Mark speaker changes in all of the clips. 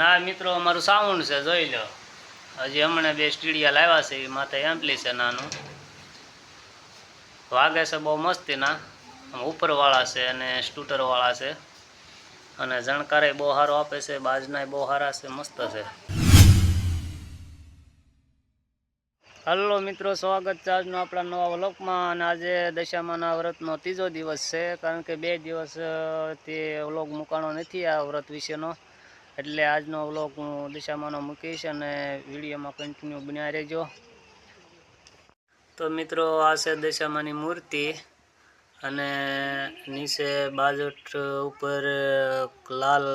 Speaker 1: આ મિત્રો અમારું સાઉન્ડ છે, જોઈ લો. હજી હમણાં બે સ્ટીડિયા લાવ્યા છે, એ માથે એમ્પલી છે નાનું. વાગે છે બહુ મસ્તીના. ઉપરવાળા છે અને સ્ટૂટરવાળા છે. અને જણકારે બહુ સારો આપે છે બાજના બહુ સારા છે, મસ્ત છે. હલો મિત્રો, સ્વાગત છે આજનો આપણા નવા વ્લોગમાં. અને આજે દશામાના વ્રતનો ત્રીજો દિવસ છે, કારણ કે બે દિવસ તે વ્લોગ મૂકાણો નથી આ વ્રત વિશેનો. એટલે આજનો વ્લોગ હું દિશામાંનો મૂકીશ અને વિડીયોમાં કન્ટિન્યુ બન્યા રહેજો. તો મિત્રો, આ છે દશામાની મૂર્તિ અને નીચે બાજટ ઉપર લાલ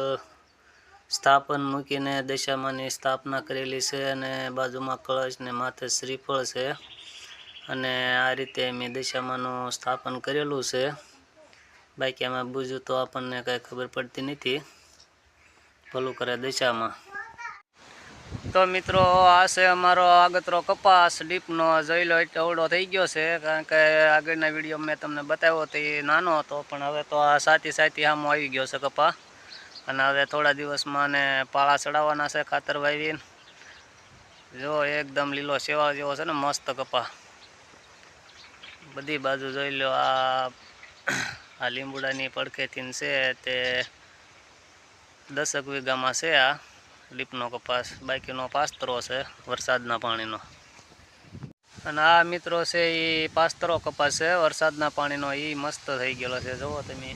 Speaker 1: સ્થાપન મૂકીને દશામાની સ્થાપના કરેલી છે અને બાજુમાં કળશ ને માથે શ્રીફળ છે. અને આ રીતે મેં દશામાનું સ્થાપન કરેલું છે. બાકી આમાં બુજું તો આપણને કાંઈ ખબર પડતી નથી. ભલું કરે દિશામાં. તો મિત્રો, આ છે અમારો આગતરો કપાસ ડીપનો જોઈલો અવડો થઈ ગયો છે, કારણ કે આગળના વીડિયો મેં તમને બતાવ્યો તો એ નાનો હતો, પણ હવે તો આ સાથી સાથી આમો આવી ગયો છે કપા. અને હવે થોડા દિવસમાં ને પાળા ચડાવવાના છે ખાતર વાવીને જો, એકદમ લીલો સેવા જેવો છે ને, મસ્ત કપા. બધી બાજુ જોઈ લો, આ આ લીંબુડાની પડખેથી છે તે દસક વીઘામાં છે આ લીપનો કપાસ, બાકીનો પાસ્તરો છે વરસાદના પાણીનો. અને આ મિત્રો છે એ પાસ્તરો કપાસ છે, વરસાદના પાણીનો એ મસ્ત થઈ ગયેલો છે. જુઓ તમે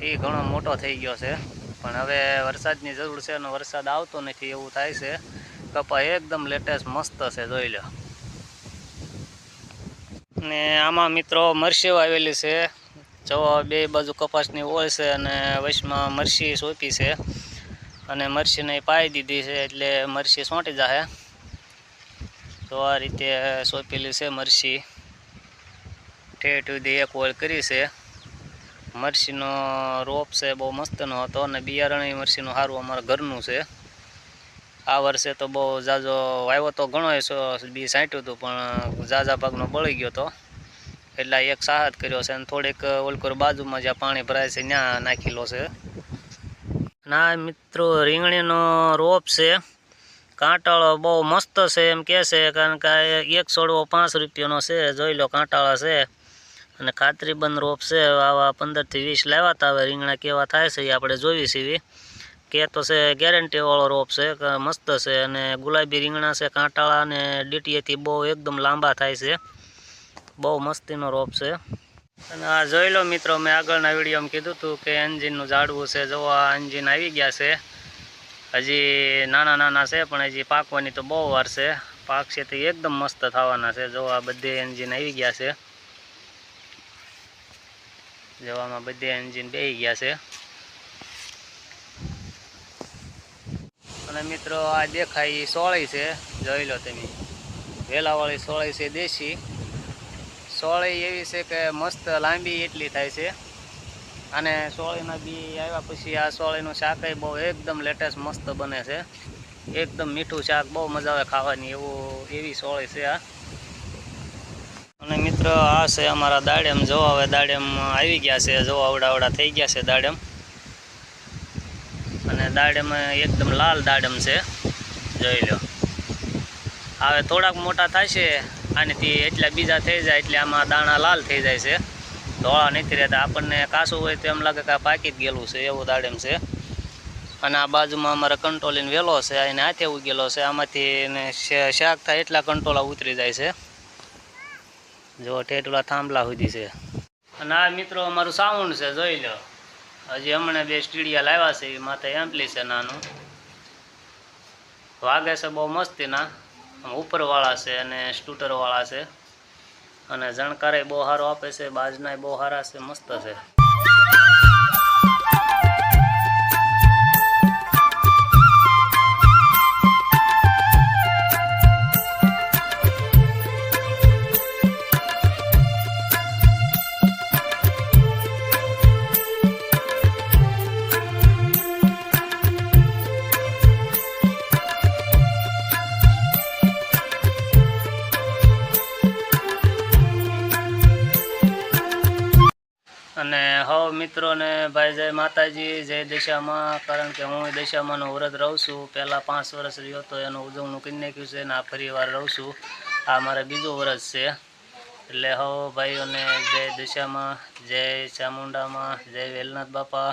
Speaker 1: એ ઘણો મોટો થઈ ગયો છે. પણ હવે વરસાદની જરૂર છે અને વરસાદ આવતો નથી એવું થાય છે. કપા એકદમ લેટેસ્ટ મસ્ત છે, જોઈ લો. ને આમાં મિત્રો મરસીઓ આવેલી છે. જો બે બાજુ કપાસની ઓળ છે અને વચમાં મરસી સોંપી છે. અને મરસીને પાઈ દીધી છે એટલે મરસી સોંટી જાહે. તો આ રીતે સોંપેલી છે મરસી ઠેઠ સુધી એક ઓળ કરી છે. મરસીનો રોપ છે બહુ મસ્તનો હતો અને બિયારણ મરસીનું સારું અમારા ઘરનું છે. આ વર્ષે તો બહુ ઝાઝો વાવ્યો તો ઘણો બી સાંટ્યું હતું પણ ઝાઝા ભાગનો બળી ગયો હતો એટલે એક સાહત કર્યો છે અને થોડીક ઓલકોર બાજુમાં જ્યાં પાણી ભરાય છે, ત્યાં નાખેલો છે. ના મિત્રો, રીંગણીનો રોપ છે. કાંટાળો બહુ મસ્ત છે એમ કહે છે, કારણ કે એક છોડવો પાંચ રૂપિયાનો છે, જોઈ લો કાંટાળા છે. અને ખાતરીબંધ રોપ છે, આવા પંદરથી વીસ લાવ્યા હતા હવે રીંગણા કેવા થાય છે એ આપણે જોઈ સીવી કે તો છે, ગેરંટીવાળો રોપ છે મસ્ત છે. અને ગુલાબી રીંગણા છે, કાંટાળા અને ડીટીએથી બહુ એકદમ લાંબા થાય છે. બહુ મસ્તીનો રોપ છે. અને આ જોઈ લો મિત્રો, મેં આગળના વિડીયોમાં કીધું હતું કે એન્જિનનું ઝાડવું છે. જો આ એન્જિન આવી ગયા છે, હજી નાના નાના છે, પણ હજી પાકવાની તો બહુ વાર છે. પાકશે તો એકદમ મસ્ત થવાના છે. જો આ બધે એન્જિન આવી ગયા છે જવામાં બધે એન્જિન બેહી ગયા છે. અને મિત્રો, આ દેખાય એ સોળી છે. જોઈ લો તમે. વેલાવાળી સોળી છે, દેશી. સોળી એવી છે કે મસ્ત લાંબી એટલી થાય છે. અને સોળીના બી આવ્યા પછી આ સોળીનું શાક બહુ એકદમ લેટેસ્ટ મસ્ત બને છે. એકદમ મીઠું શાક, બહુ મજા આવે ખાવાની. એવું, એવી સોળી છે આ. અને મિત્રો, આ છે અમારા દાડેમ. જો હવે દાડેમ આવી ગયા છે. જો આવડા આવડા થઈ ગયા છે દાડેમ. અને દાડેમ એકદમ લાલ દાડેમ છે. જોઈ લો. હવે થોડાક મોટા થશે તે એટલા બીજા થઈ જાય એટલે આમાં દાણા લાલ થઈ જાય છે. ધોળા નથી રહેતા. આપણને કાસું હોય તો એમ લાગે કે આ પાકી જ ગયેલું છે, એવું દાડેમ છે. અને આ બાજુમાં અમારે કંટ્રોલીને વેલો છે એને હાથે ઉગેલો છે. આમાંથી એને શાક થાય એટલા કંટ્રોલા ઉતરી જાય છે. જો ઠેટલા થાંભલા સુધી છે. અને આ મિત્રો અમારું સાઉન્ડ છે, જોઈ લો. હજી હમણાં બે સ્ટીડિયા લાવ્યા છે એ માથે એમ્પલી છે નાનું. વાગે છે બહુ મસ્તીના. ઉપરવાળા છે અને સ્ટૂટરવાળા છે. અને જણકારે બહુ સારો આપે છે, બાજનાય બહુ સારા છે, મસ્ત છે. અને હવ મિત્રોને ભાઈ જય માતાજી, જય દશામાં. કારણ કે હું દશામાંનો વ્રત રહું છું. પહેલાં પાંચ વર્ષ રહ્યો તો એનું ઉજવણું કરી નાખ્યું છે ને આ ફરી વાર રહું છું. આ મારે બીજું વરસ છે. એટલે હો ભાઈઓને જય દિશામાં, જય ચામુંડામાં, જય વેલનાથ બાપા.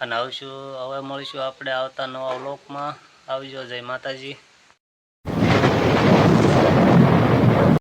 Speaker 1: અને આવશું, હવે મળીશું આપણે આવતા નવા લોકમાં આવજો, જય માતાજી.